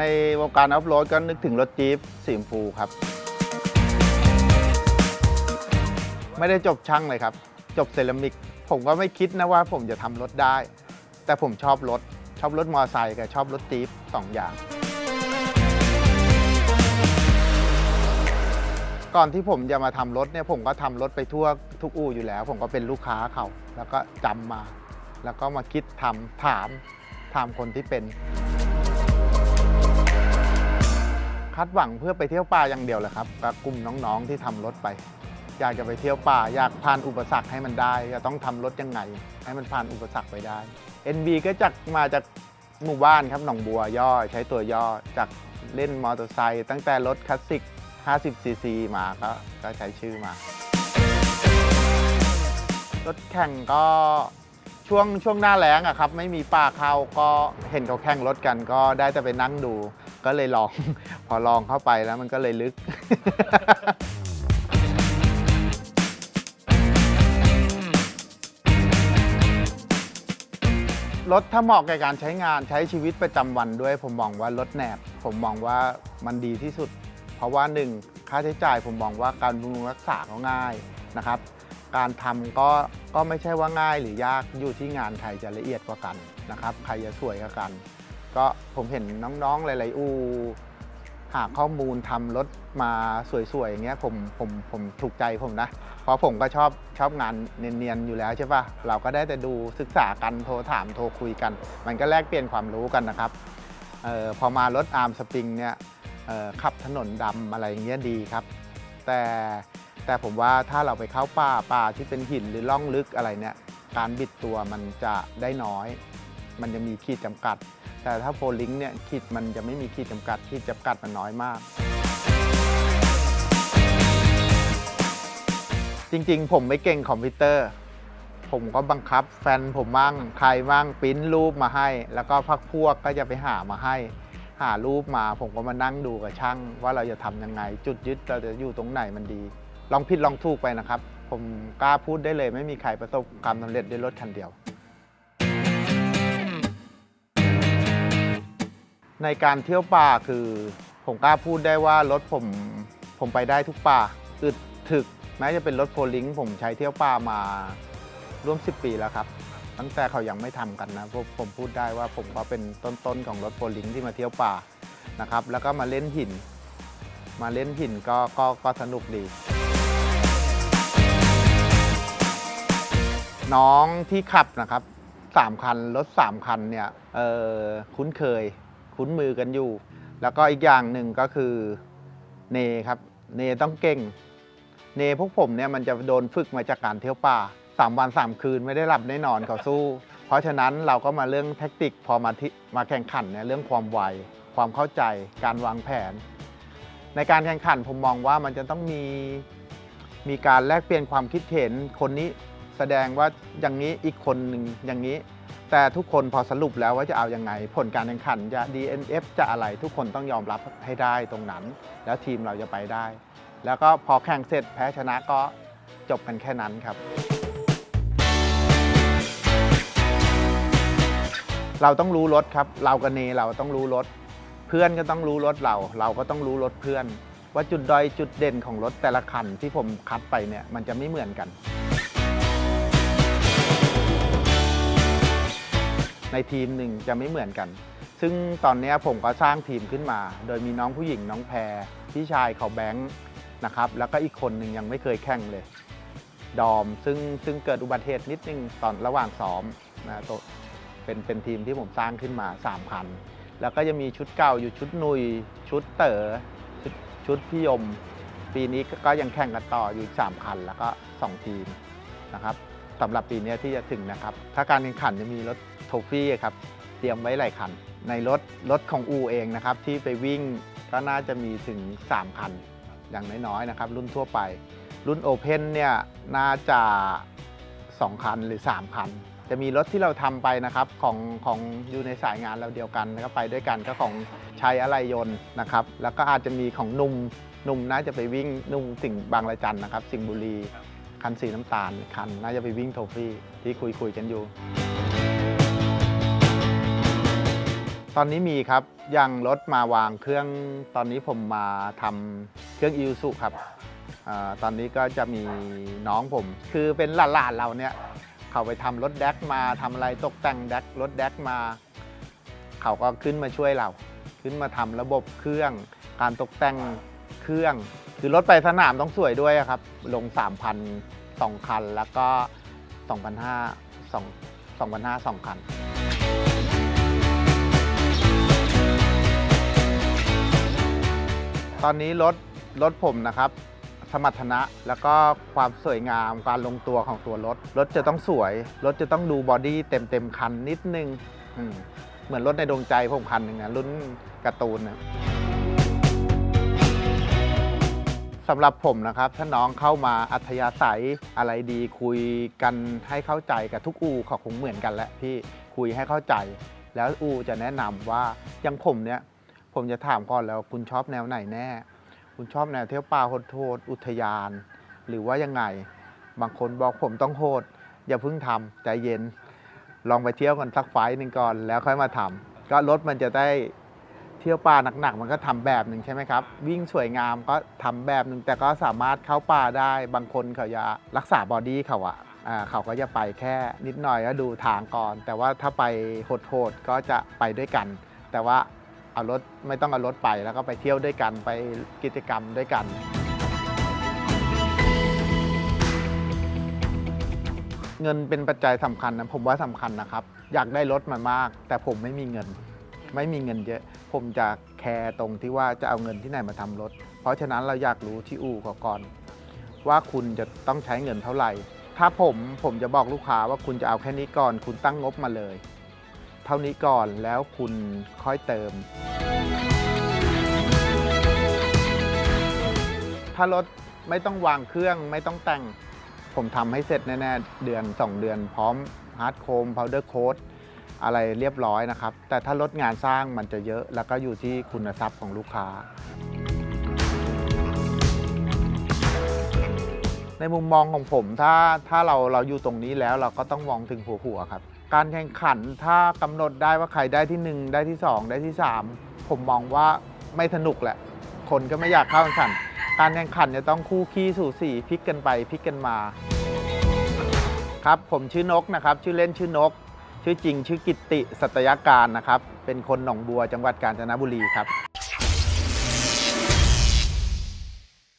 ในวงการออฟโรดก็นึกถึงรถจี๊ปสีชมพูครับ ไม่ได้จบช่างเลยครับ จบเซรามิก ผมก็ไม่คิดนะว่าผมจะทำรถได้ แต่ผมชอบรถ ชอบรถมอเตอร์ไซค์กับชอบรถจี๊ปสองอย่าง ก่อนที่ผมจะมาทำรถเนี่ยผมก็ทำรถไปทั่วทุกอู่อยู่แล้ว ผมก็เป็นลูกค้าเขา แล้วก็จำมา แล้วก็มาคิดทำถามถามคนที่เป็น ดหวังเพื่อไปเที่ยวป่าอย่างเดียวแหละครับกับกลุ่มน้องๆที่ทำรถไป อยากจะไปเที่ยวป่า อยากผ่านอุปสรรคให้มันได้จะต้องทำรถยังไง ให้มันผ่านอุปสรรคไปได้ NB ก็จากมาจากหมู่บ้านครับหนองบัวย่อใช้ตัวย่อจากเล่นมอเตอร์ไซค์ตั้งแต่รถคลาสสิก 50 ซีซีมาก็ก็ใช้ชื่อมา รถแข่งก็ช่วงช่วงหน้าแล้งอะครับ ไม่มีป่าเข้าก็เห็นเขาแข่งรถกันก็ได้แต่ไปนั่งดู ก็เลยลอง พอลองเข้าไปแล้วมันก็เลยลึก รถถ้าเหมาะกับการใช้งานใช้ชีวิตประจำวันด้วย ผมมองว่ารถแหนบ ผมมองว่ามันดีที่สุด เพราะว่าหนึ่งค่าใช้จ่ายผมมองว่าการบำรุงรักษาก็ง่ายนะครับ การทำก็ก็ไม่ใช่ว่าง่ายหรือยากอยู่ที่งานใครจะละเอียดกว่ากันนะครับ ใครจะสวยกว่ากัน ก็ผมเห็นน้องๆหลาย ๆ อูหาข้อมูลทำรถมาสวยๆอย่างเงี้ยผมผมผมถูกใจผมนะ เพราะผมก็ชอบชอบงานเนียนๆอยู่แล้วใช่ปะเราก็ได้แต่ดูศึกษากันโทรถามโทรคุยกัน มันก็แลกเปลี่ยนความรู้กันนะครับออพอมารถอาร์มสปริงเนี่ยออขับถนนดำอะไรอย่างเงี้ยดีครับ แต่แต่ผมว่าถ้าเราไปเข้าป่าป่าที่เป็นหินหรือล่องลึกอะไรเนี่ยการบิดตัวมันจะได้น้อย มันจะมีขีดจำกัด แต่ถ้าโฟลิงเนี่ยขีดมันจะไม่มีขีดจำกัดขีดจำกัดมันน้อยมาก จริงๆ ผมไม่เก่งคอมพิวเตอร์ ผมก็บังคับแฟนผมมั่งใครมั่งปริ้นรูปมาให้ แล้วก็พักพวกก็จะไปหามาให้ หารูปมาผมก็มานั่งดูกับช่าง ว่าเราจะทำยังไง จุดยึดเราจะอยู่ตรงไหนมันดี ลองผิดลองถูกไปนะครับ ผมกล้าพูดได้เลย ไม่มีใครประสบความสำเร็จด้วยรถคันเดียว ในการเที่ยวป่าคือผมกล้าพูดได้ว่ารถผมผมไปได้ทุกป่า อึดถึก แม้จะเป็นรถโฟลิงผมใช้เที่ยวป่ามาร่วม 10 ปีแล้วครับ ตั้งแต่เขายังไม่ทำกันนะผมผมพูดได้ว่าผมก็เป็นต้นๆของรถโฟลิงที่มาเที่ยวป่านะครับ แล้วก็มาเล่นหิน มาเล่นหินก็ก็ก็สนุกดีน้องที่ขับนะครับสามคัน รถสามคันเนี่ยคุ้นเคย คุ้นมือกันอยู่ แล้วก็อีกอย่างหนึ่งก็คือเนครับ เนต้องเก่ง เนพวกผมเนี่ยมันจะโดนฝึกมาจากการเที่ยวป่าสามวันสามคืนไม่ได้หลับได้นอนเขาสู้ เพราะฉะนั้นเราก็มาเรื่องแท็กติกพอมาที่มาแข่งขันเนี่ยเรื่องความไวความเข้าใจการวางแผน ในการแข่งขันผมมองว่ามันจะต้องมีมีการแลกเปลี่ยนความคิดเห็นคนนี้แสดงว่าอย่างนี้อีกคนหนึ่งอย่างนี้ แต่ทุกคนพอสรุปแล้วว่าจะเอายังไง ผลการแข่งขันจะ DNF จะอะไรทุกคนต้องยอมรับให้ได้ตรงนั้น แล้วทีมเราจะไปได้ แล้วก็พอแข่งเสร็จแพ้ชนะก็จบกันแค่นั้นครับ เราต้องรู้รถครับ เรากับเนเราต้องรู้รถ เพื่อนก็ต้องรู้รถเรา เราก็ต้องรู้รถเพื่อน ว่าจุดด้อยจุดเด่นของรถแต่ละคันที่ผมคัดไปเนี่ยมันจะไม่เหมือนกัน ในทีมหนึ่งจะไม่เหมือนกัน ซึ่งตอนนี้ผมก็สร้างทีมขึ้นมา โดยมีน้องผู้หญิงน้องแพรพี่ชายเขาแบงค์นะครับ แล้วก็อีกคนหนึ่งยังไม่เคยแข่งเลย ดอมซึ่งซึ่งเกิดอุบัติเหตุนิดนึงตอนระหว่างซ้อมนะตัวเป็นเป็นทีมที่ผมสร้างขึ้นมา3คันแล้วก็จะมีชุดเก่าอยู่ชุดนุย ชุดเต๋อชุดชุดพี่ยม ปีนี้ก็กยังแข่งกันต่ออยู่อีก3คันแล้วก็ 2 ทีมนะครับสำหรับปีนี้ที่จะถึงนะครับ ถ้าการแข่งขันจะมีรถ โทฟี่ครับเตรียมไว้หลายคัน ในรถรถของอูเองนะครับที่ไปวิ่งก็น่าจะมีถึง 3 คัน อย่างน้อยๆนะครับ รุ่นทั่วไป รุ่นโอเพนเนี่ยน่าจะ 2 คันหรือ 3 คัน จะมีรถที่เราทำไปนะครับของของอยู่ในสายงานเราเดียวกันนะครับไปด้วยกันก็ของชัยอะไรยนต์นะครับ แล้วก็อาจจะมีของนุ่มนุ่มน่าจะไปวิ่งนุ่มสิ่งบางระจันนะครับ สิงบุรีคันสีน้ำตาลคันน่าจะไปวิ่งโทฟี่ที่คุยคุยๆกันอยู่ อนนี้มีครับยังรถมาวางเครื่องตอนนี้ผมมาทำเครื่องอิวสุครับอตอนนี้ก็จะมีน้องผม คือเป็นหลานๆเราเนี่ยเขาไปทำรถแดกมาทำอะไรตกแต่งแดกรถแดกมา เขาก็ขึ้นมาช่วยเรา ขึ้นมาทำระบบเครื่อง การตกแต่งเครื่อง คือรถไปสนามต้องสวยด้วยครับ ลง 3,000สองคัน แล้วก็ 2,500สอง2,500สองคัน ตอนนี้รถรถผมนะครับ สมรรถนะแล้วก็ความสวยงามการลงตัวของตัวรถ รถจะต้องสวย รถจะต้องดูบอดี้เต็มเต็มคันนิดนึงเหมือนรถในดวงใจผมคันหนึ่งนะรุ่นการ์ตูนนะสำหรับผมนะครับ ถ้าน้องเข้ามาอัธยาศัยอะไรดีคุยกันให้เข้าใจกับทุกอูเขาคงเหมือนกันแหละพี่คุยให้เข้าใจ แล้วอูจะแนะนำว่าอย่างผมเนี่ย ผมจะถามก่อนแล้วคุณชอบแนวไหนแน่ คุณชอบแนวเที่ยวป่าโหดๆอุทยาน หรือว่ายังไง บางคนบอกผมต้องโหด อย่าเพิ่งทำใจเย็น ลองไปเที่ยวกันสักไฟหนึ่งก่อนแล้วค่อยมาทำก็รถมันจะได้เที่ยวป่าหนักๆมันก็ทำแบบหนึ่งใช่ไหมครับ วิ่งสวยงามก็ทำแบบหนึ่งแต่ก็สามารถเข้าป่าได้บางคนเขาจะรักษาบอดี้เขาอะอ่าเขาก็จะไปแค่นิดหน่อยก็ดูทางก่อน แต่ว่าถ้าไปโหดๆก็จะไปด้วยกัน แต่ว่า เอารถไม่ต้องเอารถไปแล้วก็ไปเที่ยวด้วยกันไปกิจกรรมด้วยกัน เงินเป็นปัจจัยสำคัญนะผมว่าสำคัญนะครับ อยากได้รถมามาก แต่ผมไม่มีเงิน ไม่มีเงินเยอะ ผมจะแคร์ตรงที่ว่าจะเอาเงินที่ไหนมาทำรถ เพราะฉะนั้นเราอยากรู้ที่อู่ก่อนว่าคุณจะต้องใช้เงินเท่าไหร่ ถ้าผมผมจะบอกลูกค้าว่าคุณจะเอาแค่นี้ก่อน คุณตั้งงบมาเลย ท่านี้ก่อนแล้วคุณค่อยเติม ถ้ารถไม่ต้องวางเครื่องไม่ต้องแต่ง ผมทำให้เสร็จแน่ๆ เดือน 2 เดือนพร้อมฮาร์ดโคมพาวเดอร์โค้ดอะไรเรียบร้อยนะครับ แต่ถ้ารถงานสร้างมันจะเยอะแล้วก็อยู่ที่คุณทรัพย์ของลูกค้า ในมุมมองของผมถ้าถ้าเราเราอยู่ตรงนี้แล้วเราก็ต้องมองถึงหัวหัวครับ การแข่งขันถ้ากำหนดได้ว่าใครได้ที่ 1 ได้ที่ 2 ได้ที่ 3 ผมมองว่าไม่สนุกแหละ คนก็ไม่อยากเข้าแข่งขัน การแข่งขันจะต้องคู่ขี้สู่สีพลิกกันไปพลิกกันมา ครับผมชื่อนกนะครับ ชื่อเล่นชื่อนก ชื่อจริงชื่อกิตติ สัตยการนะครับ เป็นคนหนองบัวจังหวัดกาญจนบุรีครับ